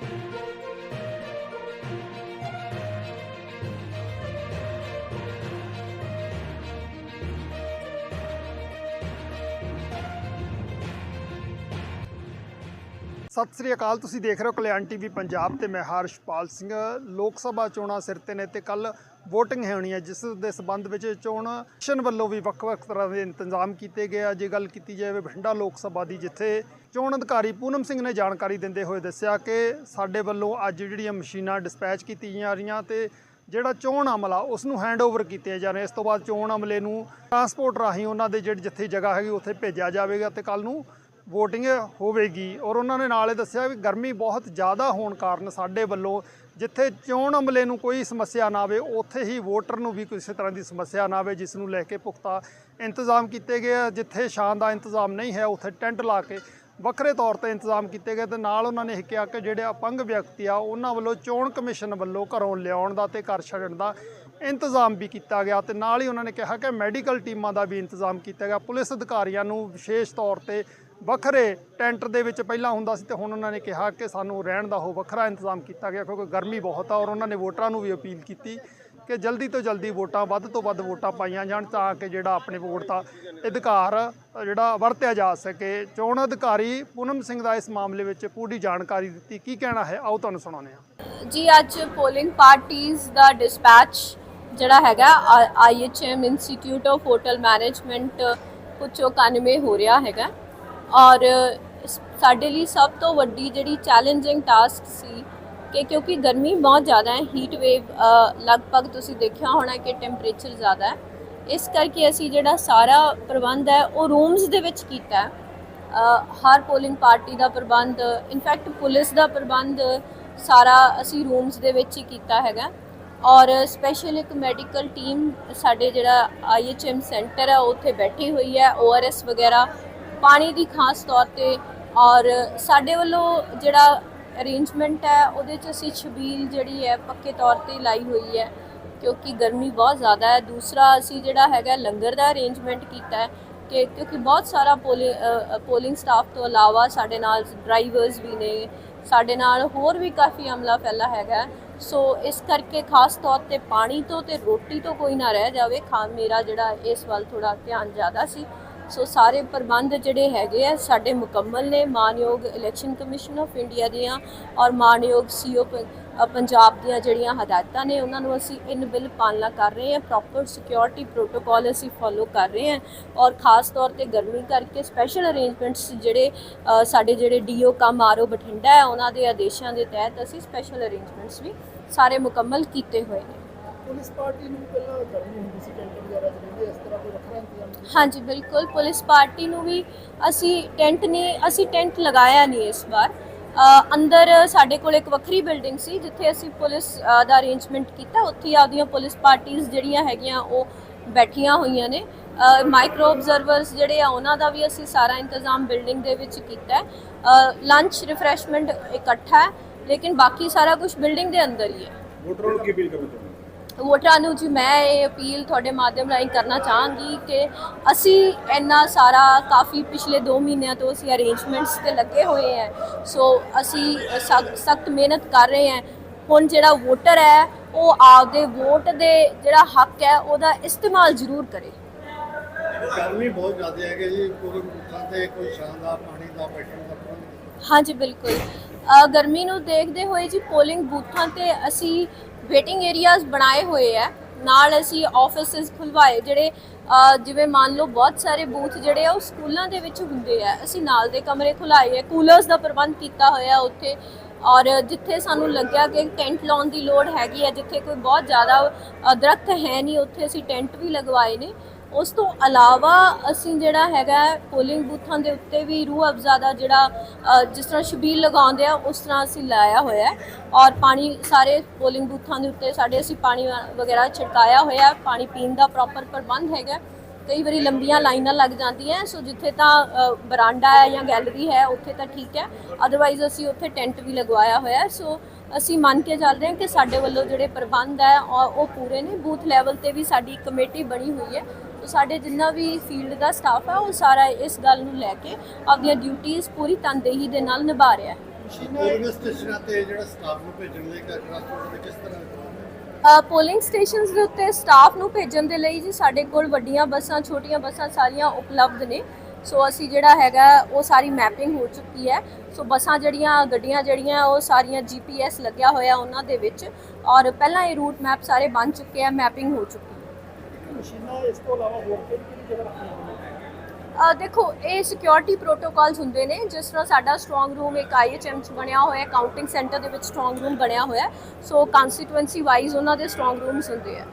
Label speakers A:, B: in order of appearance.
A: Thank you. Sat Sri ਅਕਾਲ, ਤੁਸੀਂ ਦੇਖ ਰਹੇ ਹੋ ਕਲਿਆਣ ਟੀਵੀ ਪੰਜਾਬ ਤੇ ਮੈਂ ਹਰਸ਼ਪਾਲ ਸਿੰਘ। ਲੋਕ ਸਭਾ ਚੋਣਾਂ ਸਿਰ ਤੇ ਨੇ ਤੇ ਕੱਲ VOTING ਹੋਣੀ ਹੈ, ਜਿਸ ਦੇ ਸਬੰਧ ਵਿੱਚ ਚੋਣ ਕਮਿਸ਼ਨ ਵੱਲੋਂ ਵੀ ਵੱਖ-ਵੱਖ ਤਰ੍ਹਾਂ ਦੇ ਇੰਤਜ਼ਾਮ ਕੀਤੇ ਗਏ ਆ। ਜੇ ਗੱਲ ਕੀਤੀ ਜਾਵੇ ਬਠਿੰਡਾ ਲੋਕ ਸਭਾ ਦੀ, ਜਿੱਥੇ ਚੋਣ ਅਧਿਕਾਰੀ ਪੂਨਮ ਸਿੰਘ ਨੇ ਜਾਣਕਾਰੀ ਦਿੰਦੇ ਹੋਏ ਦੱਸਿਆ ਕਿ ਸਾਡੇ ਵੱਲੋਂ ਅੱਜ ਜਿਹੜੀਆਂ ਮਸ਼ੀਨਾਂ ਡਿਸਪੈਚ ਕੀਤੀਆਂ ਜਾ ਰਹੀਆਂ ਤੇ ਜਿਹੜਾ ਚੋਣ ਅਮਲਾ ਉਸ ਨੂੰ ਹੈਂਡਓਵਰ ਕੀਤੇ ਜਾ ਰਹੇ ਇਸ ਤੋਂ ਬਾਅਦ ਚੋਣ ਅਮਲੇ ਨੂੰ ਟਰਾਂਸਪੋਰਟ ਰਾਹੀਂ ਉਹਨਾਂ ਦੇ ਜਿਹੜੇ ਜਿੱਥੇ ਜਗ੍ਹਾ ਹੈਗੀ, ਉੱਥੇ ਭੇਜਿਆ ਜਾਵੇਗਾ ਤੇ ਕੱਲ ਨੂੰ VOTING ਹੋਵੇਗੀ ਔਰ ਉਹਨਾਂ ਨੇ ਨਾਲੇ ਦੱਸਿਆ ਵੀ ਗਰਮੀ ਬਹੁਤ ਜ਼ਿਆਦਾ ਹੋਣ ਕਾਰਨ ਸਾਡੇ ਵੱਲੋਂ ਜਿੱਥੇ ਚੋਣ ਅਮਲੇ ਨੂੰ ਕੋਈ ਸਮੱਸਿਆ ਨਾ ਆਵੇ, ਉੱਥੇ ਹੀ ਵੋਟਰ ਨੂੰ ਵੀ ਕਿਸੇ ਤਰ੍ਹਾਂ ਦੀ ਸਮੱਸਿਆ ਨਾ ਆਵੇ, ਜਿਸ ਨੂੰ ਲੈ ਕੇ ਪੁਖਤਾ ਇੰਤਜ਼ਾਮ ਕੀਤੇ ਗਏ ਆ। ਜਿੱਥੇ ਸ਼ਾਨ ਦਾ ਇੰਤਜ਼ਾਮ ਨਹੀਂ ਹੈ, ਉੱਥੇ ਟੈਂਟ ਲਾ ਕੇ ਵੱਖਰੇ ਤੌਰ ਤੇ ਇੰਤਜ਼ਾਮ ਕੀਤੇ ਗਏ ਤੇ ਨਾਲ ਉਹਨਾਂ ਨੇ ਇਹ ਕਿਹਾ ਕਿ ਜਿਹੜੇ ਅਪੰਗ ਵਿਅਕਤੀ ਆ, ਉਹਨਾਂ ਵੱਲੋਂ ਚੋਣ ਕਮਿਸ਼ਨ ਵੱਲੋਂ ਘਰੋਂ ਲਿਆਉਣ ਦਾ ਤੇ ਘਰ ਛੱਡਣ ਦਾ ਇੰਤਜ਼ਾਮ ਵੀ ਕੀਤਾ ਗਿਆ ਤੇ ਨਾਲ ਹੀ ਉਹਨਾਂ ਨੇ ਕਿਹਾ ਕਿ ਮੈਡੀਕਲ ਟੀਮਾਂ ਦਾ ਵੀ ਇੰਤਜ਼ਾਮ ਕੀਤਾ ਗਿਆ। ਪੁਲਿਸ ਅਧਿਕਾਰੀਆਂ ਨੂੰ ਵਿਸ਼ੇਸ਼ ਤੌਰ ਤੇ ਵੱਖਰੇ ਟੈਂਟ ਦੇ ਵਿੱਚ ਪਹਿਲਾਂ ਹੁੰਦਾ ਸੀ ਤੇ ਹੁਣ ਉਹਨਾਂ ਨੇ ਕਿਹਾ ਕਿ ਸਾਨੂੰ ਰਹਿਣ ਦਾ ਉਹ ਵੱਖਰਾ ਇੰਤਜ਼ਾਮ ਕੀਤਾ ਗਿਆ ਕਿਉਂਕਿ ਗਰਮੀ ਬਹੁਤ ਆ ਔਰ ਉਹਨਾਂ ਨੇ ਵੋਟਰਾਂ ਨੂੰ ਵੀ ਅਪੀਲ ਕੀਤੀ ਕਿ ਜਲਦੀ ਤੋਂ ਜਲਦੀ ਵੋਟਾਂ, ਵੱਧ ਤੋਂ ਵੱਧ ਵੋਟਾਂ ਪਾਈਆਂ ਜਾਣ ਤਾਂ ਕਿ ਜਿਹੜਾ ਆਪਣੇ ਵੋਟ ਦਾ ਅਧਿਕਾਰ ਜਿਹੜਾ ਵਰਤਿਆ ਜਾ ਸਕੇ। ਚੋਣ ਅਧਿਕਾਰੀ ਪੂਨਮ ਸਿੰਘ ਦਾ ਇਸ ਮਾਮਲੇ ਵਿੱਚ ਪੂਰੀ ਜਾਣਕਾਰੀ ਦਿੱਤੀ। ਕੀ ਕਹਿਣਾ ਹੈ? ਆਓ ਤੁਹਾਨੂੰ ਸੁਣਾਉਂਦੇ ਹਾਂ।
B: ਜੀ, ਅੱਜ ਪੋਲਿੰਗ ਪਾਰਟੀਆਂ ਦਾ ਡਿਸਪੈਚ ਜਿਹੜਾ ਹੈਗਾ IHM institute of hotel management ਪੁੱਛੋ 91 ਹੋ ਰਿਹਾ ਹੈਗਾ। ਔਰ ਸਾਡੇ ਲਈ ਸਭ ਤੋਂ ਵੱਡੀ ਜਿਹੜੀ ਚੈਲੰਜਿੰਗ ਟਾਸਕ ਸੀ ਕਿ ਕਿਉਂਕਿ ਗਰਮੀ ਬਹੁਤ ਜ਼ਿਆਦਾ ਹੈ ਹੀਟ ਵੇਵ ਲਗਭਗ ਤੁਸੀਂ ਦੇਖਿਆ ਹੋਣਾ ਕਿ ਟੈਂਪਰੇਚਰ ਜ਼ਿਆਦਾ ਹੈ। ਇਸ ਕਰਕੇ ਅਸੀਂ ਜਿਹੜਾ ਸਾਰਾ ਪ੍ਰਬੰਧ ਹੈ, ਉਹ ਰੂਮਸ ਦੇ ਵਿੱਚ ਕੀਤਾ ਹੈ। ਹਰ ਪੋਲਿੰਗ ਪਾਰਟੀ ਦਾ ਪ੍ਰਬੰਧ ਇਨਫੈਕਟ ਪੁਲਿਸ ਦਾ ਪ੍ਰਬੰਧ ਸਾਰਾ ਅਸੀਂ ਰੂਮਸ ਦੇ ਵਿੱਚ ਹੀ ਕੀਤਾ ਹੈਗਾ। ਔਰ ਸਪੈਸ਼ਲ ਇੱਕ ਮੈਡੀਕਲ ਟੀਮ ਸਾਡੇ ਜਿਹੜਾ ਆਈਐਚਐਮ ਸੈਂਟਰ ਹੈ ਉੱਥੇ ਬੈਠੀ ਹੋਈ ਹੈ ਓਆਰਐਸ ਵਗੈਰਾ ਪਾਣੀ ਦੀ ਖਾਸ ਤੌਰ ਤੇ ਔਰ ਸਾਡੇ ਵੱਲੋਂ ਜਿਹੜਾ ਅਰੇਂਜਮੈਂਟ ਹੈ, ਉਹਦੇ ਚ ਅਸੀਂ ਛਬੀਲ ਜਿਹੜੀ ਹੈ, ਪੱਕੇ ਤੌਰ ਤੇ ਲਾਈ ਹੋਈ ਹੈ, ਕਿਉਂਕਿ ਗਰਮੀ ਬਹੁਤ ਜ਼ਿਆਦਾ ਹੈ। ਦੂਸਰਾ ਅਸੀਂ ਜਿਹੜਾ ਹੈਗਾ ਲੰਗਰ ਦਾ ਅਰੇਂਜਮੈਂਟ ਕੀਤਾ ਹੈ ਕਿ ਕਿਉਂਕਿ ਬਹੁਤ ਸਾਰਾ ਪੋਲਿੰਗ ਸਟਾਫ ਤੋਂ ਇਲਾਵਾ ਸਾਡੇ ਨਾਲ ਡਰਾਈਵਰਸ ਵੀ ਨੇ, ਸਾਡੇ ਨਾਲ ਹੋਰ ਵੀ ਕਾਫੀ ਅਮਲਾ ਫੈਲਾ ਹੈਗਾ ਸੋ ਇਸ ਕਰਕੇ ਖਾਸ ਤੌਰ ਤੇ ਪਾਣੀ ਤੋਂ ਤੇ ਰੋਟੀ ਤੋਂ ਕੋਈ ਨਾ ਰਹਿ ਜਾਵੇ। ਖਾ, ਮੇਰਾ ਜਿਹੜਾ ਇਸ ਵੱਲ ਥੋੜਾ ਧਿਆਨ ਜ਼ਿਆਦਾ ਸੀ। ਸੋ ਸਾਰੇ ਪ੍ਰਬੰਧ ਜਿਹੜੇ ਹੈਗੇ ਆ, ਸਾਡੇ ਮੁਕੰਮਲ ਨੇ, ਮਾਨਯੋਗ ਇਲੈਕਸ਼ਨ ਕਮਿਸ਼ਨ ਆਫ ਇੰਡੀਆ ਦੀਆਂ ਔਰ ਮਾਨਯੋਗ ਸੀਓ ਪੰਜਾਬ ਦੀਆਂ ਜਿਹੜੀਆਂ ਹਦਾਇਤਾਂ ਨੇ, ਉਹਨਾਂ ਨੂੰ ਅਸੀਂ ਇਨ ਬਿਲ ਪਾਲਣਾ ਕਰ ਰਹੇ ਹਾਂ ਪ੍ਰੋਪਰ ਸਿਕਿਉਰਿਟੀ ਪ੍ਰੋਟੋਕਾਲ ਅਸੀਂ ਫੋਲੋ ਕਰ ਰਹੇ ਹਾਂ ਔਰ ਖਾਸ ਤੌਰ ਤੇ ਗਰਮੀ ਕਰਕੇ ਸਪੈਸ਼ਲ ਅਰੇਂਜਮੈਂਟਸ ਜਿਹੜੇ ਸਾਡੇ ਜਿਹੜੇ ਡੀਓ ਕੰਮ ਆਰਓ ਬਠਿੰਡਾ ਹੈ, ਉਹਨਾਂ ਦੇ ਆਦੇਸ਼ਾਂ ਦੇ ਤਹਿਤ ਅਸੀਂ ਸਪੈਸ਼ਲ ਅਰੇਂਜਮੈਂਟਸ ਵੀ ਸਾਰੇ ਮੁਕੰਮਲ ਕੀਤੇ ਹੋਏ ਨੇ।
A: ਪੁਲਿਸ ਪਾਰਟੀ ਨੂੰ ਪਹਿਲਾਂ ਗਰਮੀ ਹੁੰਦੀ ਸੀ ਟੈਂਟ ਵਗੈਰਾ ਜਿਹੜੇ ਇਸ ਤਰ੍ਹਾਂ ਕੋਈ ਵੱਖਰਾ ਇੰਤਜ਼ਾਮ
B: ਹਾਂਜੀ ਬਿਲਕੁਲ। ਪੁਲਿਸ ਪਾਰਟੀ ਨੂੰ ਵੀ ਅਸੀਂ ਟੈਂਟ ਨਹੀਂ ਅਸੀਂ ਟੈਂਟ ਲਗਾਇਆ ਨਹੀਂ ਇਸ ਵਾਰ। ਅ, ਅੰਦਰ ਸਾਡੇ ਕੋਲ ਇੱਕ ਵੱਖਰੀ ਬਿਲਡਿੰਗ ਸੀ ਜਿੱਥੇ ਅਸੀਂ ਪੁਲਿਸ ਦਾ ਅਰੇਂਜਮੈਂਟ ਕੀਤਾ। ਉੱਥੇ ਹੀ ਆਪਦੀਆਂ ਪੁਲਿਸ ਪਾਰਟੀਆਂ ਜਿਹੜੀਆਂ ਹੈਗੀਆਂ ਉਹ ਬੈਠੀਆਂ ਹੋਈਆਂ ਨੇ। ਮਾਈਕਰੋ ਆਬਜ਼ਰਵਰਸ ਜਿਹੜੇ ਆ ਉਹਨਾਂ ਦਾ ਵੀ ਅਸੀਂ ਸਾਰਾ ਇੰਤਜ਼ਾਮ ਬਿਲਡਿੰਗ ਦੇ ਵਿੱਚ ਕੀਤਾ। ਹੈ ਲੰਚ ਰਿਫਰੈਸ਼ਮੈਂਟ ਇਕੱਠਾ ਹੈ ਲੇਕਿਨ ਬਾਕੀ ਸਾਰਾ ਕੁਝ ਬਿਲਡਿੰਗ ਦੇ ਅੰਦਰ ਹੀ ਹੈ।
C: ਵੋਟਰਾਂ ਨੂੰ ਕੀ ਅਪੀਲ ਕਰਨਾ
B: ਵੋਟਰਾਂ ਨੂੰ ਜੀ ਮੈਂ ਇਹ ਅਪੀਲ ਤੁਹਾਡੇ ਮਾਧਿਅਮ ਰਾਹੀਂ ਕਰਨਾ ਚਾਹਾਂਗੀ ਕਿ ਅਸੀਂ ਇੰਨਾ ਸਾਰਾ ਕਾਫੀ ਪਿਛਲੇ 2 ਮਹੀਨਿਆਂ ਤੋਂ ਅਸੀਂ ਅਰੇਂਜਮੈਂਟਸ ਤੇ ਲੱਗੇ ਹੋਏ ਹਾਂ। ਸੋ ਅਸੀਂ ਸਖਤ ਮਿਹਨਤ ਕਰ ਰਹੇ ਹਾਂ। ਹੁਣ ਜਿਹੜਾ ਵੋਟਰ ਹੈ ਉਹ ਆਪਦੇ ਵੋਟ ਦੇ ਜਿਹੜਾ ਹੱਕ ਹੈ ਉਹਦਾ ਇਸਤੇਮਾਲ ਜ਼ਰੂਰ ਕਰੇ।
D: ਗਰਮੀ ਬਹੁਤ ਜ਼ਿਆਦਾ ਹੈ ਕਿ ਜੀ ਪੂਰੀ ਮੁੱਖਾਂ ਤੇ ਕੋਈ ਦਾ ਪਾਣੀ ਦਾ ਬੈਠਣ ਦਾ।
B: ਹਾਂਜੀ ਬਿਲਕੁਲ। ਗਰਮੀ ਨੂੰ ਦੇਖਦੇ ਹੋਏ ਜੀ ਪੋਲਿੰਗ ਬੂਥਾਂ ਤੇ ਅਸੀਂ ਵੇਟਿੰਗ ਏਰੀਆਜ਼ ਬਣਾਏ ਹੋਏ ਆ ਨਾਲ ਅਸੀਂ ਆਫਿਸਿਸ ਖੁਲਵਾਏ ਜਿਹੜੇ ਜਿਵੇਂ ਮੰਨ ਲਓ ਬਹੁਤ ਸਾਰੇ ਬੂਥ ਜਿਹੜੇ ਆ ਉਹ ਸਕੂਲਾਂ ਦੇ ਵਿੱਚ ਹੁੰਦੇ ਆ। ਅਸੀਂ ਨਾਲ ਦੇ ਕਮਰੇ ਖੁਲਾਏ ਆ ਕੂਲਰਸ ਦਾ ਪ੍ਰਬੰਧ ਕੀਤਾ ਹੋਇਆ ਉੱਥੇ। ਔਰ ਜਿੱਥੇ ਸਾਨੂੰ ਲੱਗਿਆ ਕਿ ਟੈਂਟ ਲਾਉਣ ਦੀ ਲੋੜ ਹੈਗੀ ਹੈ ਜਿੱਥੇ ਕੋਈ ਬਹੁਤ ਜ਼ਿਆਦਾ ਅ, ਦਰਖਤ ਹੈ ਨਹੀਂ ਉੱਥੇ ਅਸੀਂ ਟੈਂਟ ਵੀ ਲਗਵਾਏ ਨੇ। ਉਸ ਤੋਂ ਇਲਾਵਾ ਅਸੀਂ ਜਿਹੜਾ ਹੈਗਾ ਪੋਲਿੰਗ ਬੂਥਾਂ ਦੇ ਉੱਤੇ ਵੀ ਰੂਹ ਅਫਜ਼ਾ ਦਾ ਜਿਹੜਾ ਜਿਸ ਤਰ੍ਹਾਂ ਸ਼ਬੀਲ ਲਗਾਉਂਦੇ ਆ, ਉਸ ਤਰ੍ਹਾਂ ਅਸੀਂ ਲਾਇਆ ਹੋਇਆ ਹੈ। ਔਰ ਪਾਣੀ, ਸਾਰੇ ਪੋਲਿੰਗ ਬੂਥਾਂ ਦੇ ਉੱਤੇ ਸਾਡੇ ਅਸੀਂ ਪਾਣੀ ਵਗੈਰਾ ਛਿੜਕਾਇਆ ਹੋਇਆ ਪਾਣੀ ਪੀਣ ਦਾ ਪ੍ਰੋਪਰ ਪ੍ਰਬੰਧ ਹੈਗਾ ਕਈ ਵਾਰੀ ਲੰਬੀਆਂ ਲਾਈਨਾਂ ਲੱਗ ਜਾਂਦੀਆਂ ਸੋ ਜਿੱਥੇ ਤਾਂ ਬਰਾਂਡਾ ਹੈ ਜਾਂ ਗੈਲਰੀ ਹੈ, ਉੱਥੇ ਤਾਂ ਠੀਕ ਹੈ। ਅਦਰਵਾਈਜ਼ ਅਸੀਂ ਉੱਥੇ ਟੈਂਟ ਵੀ ਲਗਵਾਇਆ ਹੋਇਆ ਸੋ ਅਸੀਂ ਮੰਨ ਕੇ ਚੱਲਦੇ ਹਾਂ ਕਿ ਸਾਡੇ ਵੱਲੋਂ ਜਿਹੜੇ ਪ੍ਰਬੰਧ ਹੈ ਔਰ ਉਹ ਪੂਰੇ ਨੇ। ਬੂਥ ਲੈਵਲ ਤੇ ਵੀ ਸਾਡੀ ਕਮੇਟੀ ਬਣੀ ਹੋਈ ਹੈ। ਸੋ ਸਾਡੇ ਜਿੰਨਾ ਵੀ ਫੀਲਡ ਦਾ ਸਟਾਫ ਹੈ ਉਹ ਸਾਰਾ ਇਸ ਗੱਲ ਨੂੰ ਲੈ ਕੇ ਆਪਣੀਆਂ ਡਿਊਟੀਆਂ ਪੂਰੀ ਤਨਦੇਹੀ ਦੇ ਨਾਲ ਨਿਭਾ ਰਿਹਾ ਹੈ।
D: ਪੋਲਿੰਗ ਸਟੇਸ਼ਨਾਂ ਤੇ ਜਿਹੜਾ ਸਟਾਫ ਨੂੰ ਭੇਜਣ ਲਈ ਟਰਾਂਸਪੋਰਟ ਦੇ ਕਿਸ ਤਰ੍ਹਾਂ ਦੇ ਪ੍ਰਬੰਧ ਹੈ
B: ਪੋਲਿੰਗ ਸਟੇਸ਼ਨਸ ਦੇ ਉੱਤੇ ਸਟਾਫ ਨੂੰ ਭੇਜਣ ਦੇ ਲਈ ਜੀ ਸਾਡੇ ਕੋਲ ਵੱਡੀਆਂ ਬੱਸਾਂ ਛੋਟੀਆਂ ਬੱਸਾਂ ਸਾਰੀਆਂ ਉਪਲਬਧ ਨੇ। ਸੋ ਅਸੀਂ ਜਿਹੜਾ ਹੈਗਾ ਉਹ ਸਾਰੀ ਮੈਪਿੰਗ ਹੋ ਚੁੱਕੀ ਹੈ। ਸੋ ਬੱਸਾਂ ਜਿਹੜੀਆਂ ਗੱਡੀਆਂ ਜਿਹੜੀਆਂ ਉਹ ਸਾਰੀਆਂ ਜੀਪੀਐਸ ਲੱਗਿਆ ਹੋਇਆ ਉਹਨਾਂ ਦੇ ਵਿੱਚ। ਔਰ ਪਹਿਲਾਂ ਇਹ ਰੂਟ ਮੈਪ ਸਾਰੇ ਬਣ ਚੁੱਕੇ ਆ ਮੈਪਿੰਗ ਹੋ ਚੁੱਕੀ
A: ਮਸ਼ੀਨਾਂ ਇਸ ਤੋਂ ਇਲਾਵਾ ਹੋਰ ਕਿਹੜੀ ਕਿਹੜੀ ਜਗ੍ਹਾ ਰੱਖੀਆਂ
B: ਅ, ਦੇਖੋ ਇਹ ਸਿਕਿਉਰਿਟੀ ਪ੍ਰੋਟੋਕਾਲਸ ਹੁੰਦੇ ਨੇ ਜਿਸ ਤਰ੍ਹਾਂ ਸਾਡਾ ਸਟਰੋਂਗ ਰੂਮ ਇੱਕ ਆਈਐਚਐਮ ਚ ਬਣਿਆ ਹੋਇਆ ਹੈ ਕਾਊਂਟਿੰਗ ਸੈਂਟਰ ਦੇ ਵਿੱਚ ਸਟਰੋਂਗ ਰੂਮ ਬਣਿਆ ਹੋਇਆ ਹੈ ਸੋ ਕੰਸਟੀਟੂਐਂਸੀ ਵਾਈਜ਼ ਉਹਨਾਂ ਦੇ ਸਟਰੋਂਗ ਰੂਮਸ ਹੁੰਦੇ ਆ।